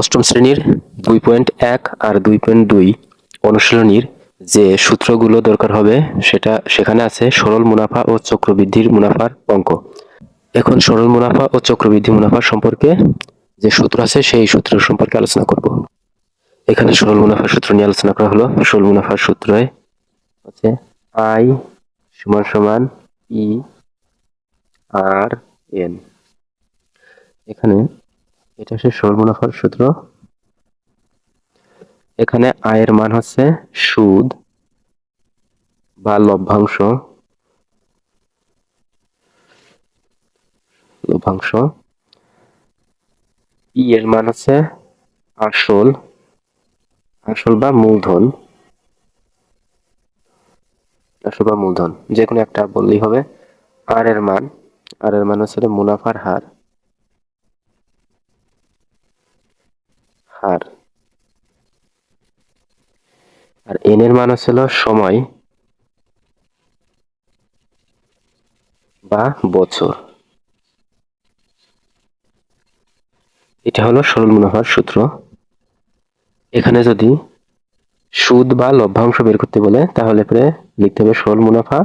অষ্টম শ্রেণির দুই পয়েন্ট এক আর দুই পয়েন্ট দুই অনুশীলনীর যে সূত্রগুলো দরকার হবে, সেটা সেখানে আছে সরল মুনাফা ও চক্রবৃদ্ধির মুনাফার অঙ্ক। এখন সরল মুনাফা ও চক্রবৃদ্ধি মুনাফা সম্পর্কে যে সূত্র আছে, সেই সূত্র সম্পর্কে আলোচনা করব। এখানে সরল মুনাফার সূত্র নিয়ে আলোচনা করা হলো। সরল মুনাফার সূত্রে হচ্ছে আই সমান সমান ই আর এন। এখানে এটা হচ্ছে সরল মুনাফার সূত্র। এখানে আয়ের মান হচ্ছে সুদ বা লভ্যাংশ। লভ্যাংশ। ই এর মান হচ্ছে আসল আসল বা মূলধন। আসল বা মূলধন যে কোনো একটা বললেই হবে। আর এর মান, আর এর মান হচ্ছে মুনাফার হার। হার আর এন এর মান হচ্ছিল সময় বা বছর। এটা হলো সরল মুনাফার সূত্র। এখানে যদি সুদ বা লভ্যাংশ বের করতে বলে, তাহলে পরে লিখতে হবে সরল মুনাফা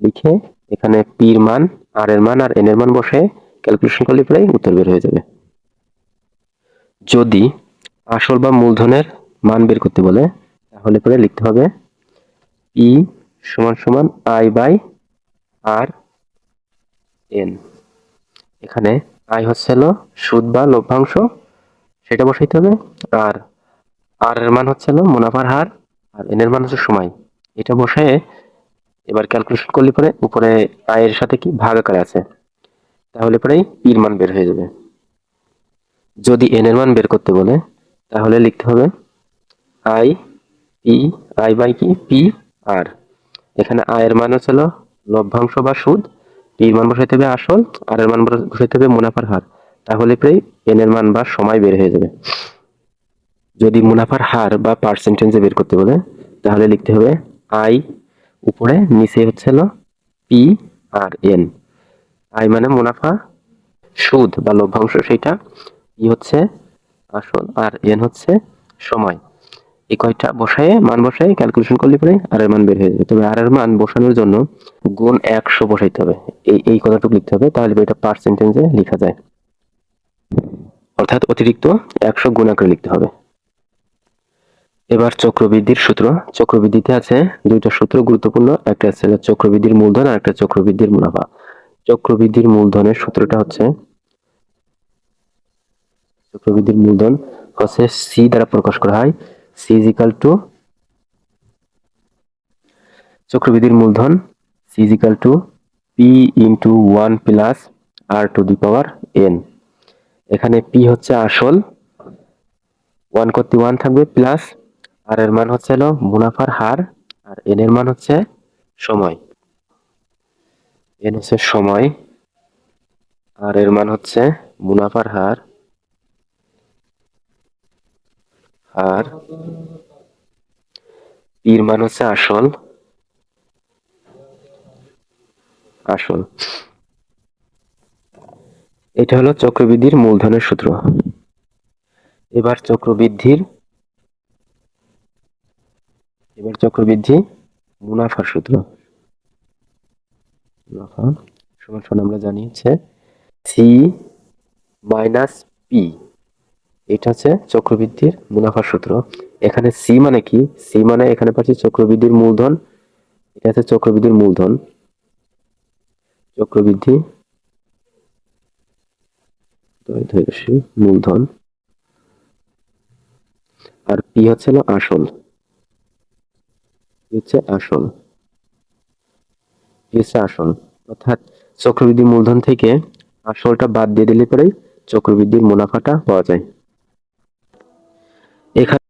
লিখে এখানে পির মান আর এর মান আর এন এর মান বসে ক্যালকুলেশন করলে পরে উত্তর বের হয়ে যাবে। যদি আসল বা মূলধনের মান বের করতে বলে, তাহলে পরে লিখতে হবে ই সমান সমান আই বাই আর এন এখানে আই হচ্ছে হলো সুদ বা লভ্যাংশ, সেটা বসাইতে হবে। আর আর এর মান হচ্ছে হলো মুনাফার হার, আর এন এর মান হচ্ছে সময়। এটা বসায় এবার ক্যালকুলেশন করলে পরে উপরে আয়ের সাথে কি ভাগ আকারে আছে। তাহলে পির মান বের হয়ে যাবে। যদি এন এর মান বের করতে বলে তাহলে লিখতে হবে আই পি আই বাই কি? পি আর এখানে আয়ের মান হলো লভ্যাংশ বা সুদ। পি মান বসাইতে হবে আসল আর এর মান বসাইতে হবে মুনাফার হার। তাহলে প্রায় এন এর মান বা সময় বের হয়ে যাবে। যদি মুনাফার হার বা পার্সেন্টেজে বের করতে বলে, তাহলে লিখতে হবে আই উপরে নিচে হচ্ছে হলো পি আর এন আই মানে মুনাফা, সুদ বা লভ্যাংশ সেটা ই হচ্ছে আসল আর এন হচ্ছে সময়। এই কয়টা বসায়, মান বসায় ক্যালকুলেশন করলে পরে আর এর মান বের হয়ে যাবে। তবে আর এর মান বসানোর জন্য গুণ একশো বসাইতে হবে। এই এই কথাটুকু লিখতে হবে, তাহলে এটা পার্সেন্টেজে লেখা যায়। অর্থাৎ অতিরিক্ত একশো গুণ আকারে লিখতে হবে। এবার চক্রবৃদ্ধির সূত্র। চক্রবৃদ্ধিতে আছে দুইটা সূত্র গুরুত্বপূর্ণ, একটা আছে চক্রবৃদ্ধির মূলধন আর একটা চক্রবৃদ্ধির মুনাফা। চক্রবৃদ্ধির মূলধনের সূত্রটা হচ্ছে চক্রবৃদ্ধির মূলধন হচ্ছে সি দ্বারা প্রকাশ করা হয়। সি ইজ ইকাল টু চক্রবৃদ্ধির মূলধন C is equal to P into one plus R to the power N এখানে পি হচ্ছে আসল ওয়ান করতে ওয়ান থাকবে প্লাস আর এর মান হচ্ছে হলো মুনাফার হার, আর এন এর মান হচ্ছে সময়। এন হচ্ছে সময় আর এর মান হচ্ছে মুনাফার হার। আর পির মান হচ্ছে আসল। আসল। এটা হলো চক্রবৃদ্ধির মূলধনের সূত্র। এবার চক্রবৃদ্ধির এবার চক্রবৃদ্ধি মুনাফার সূত্র। মুনাফা সমান সমান আমরা জানি হচ্ছে সি মাইনাস পি এটা হচ্ছে চক্রবৃদ্ধির মুনাফার সূত্র। এখানে সি মানে কি? সি মানে এখানে পাচ্ছি চক্রবৃদ্ধির মূলধন। এটা হচ্ছে চক্রবৃদ্ধির মূলধন। চক্রবৃদ্ধি মূলধন। আর পি হচ্ছে আসল। হচ্ছে আসল। হচ্ছে আসল। অর্থাৎ চক্রবৃদ্ধি মূলধন থেকে আসলটা বাদ দিয়ে দিলে পরেই চক্রবৃদ্ধির মুনাফাটা পাওয়া যায়। এখানে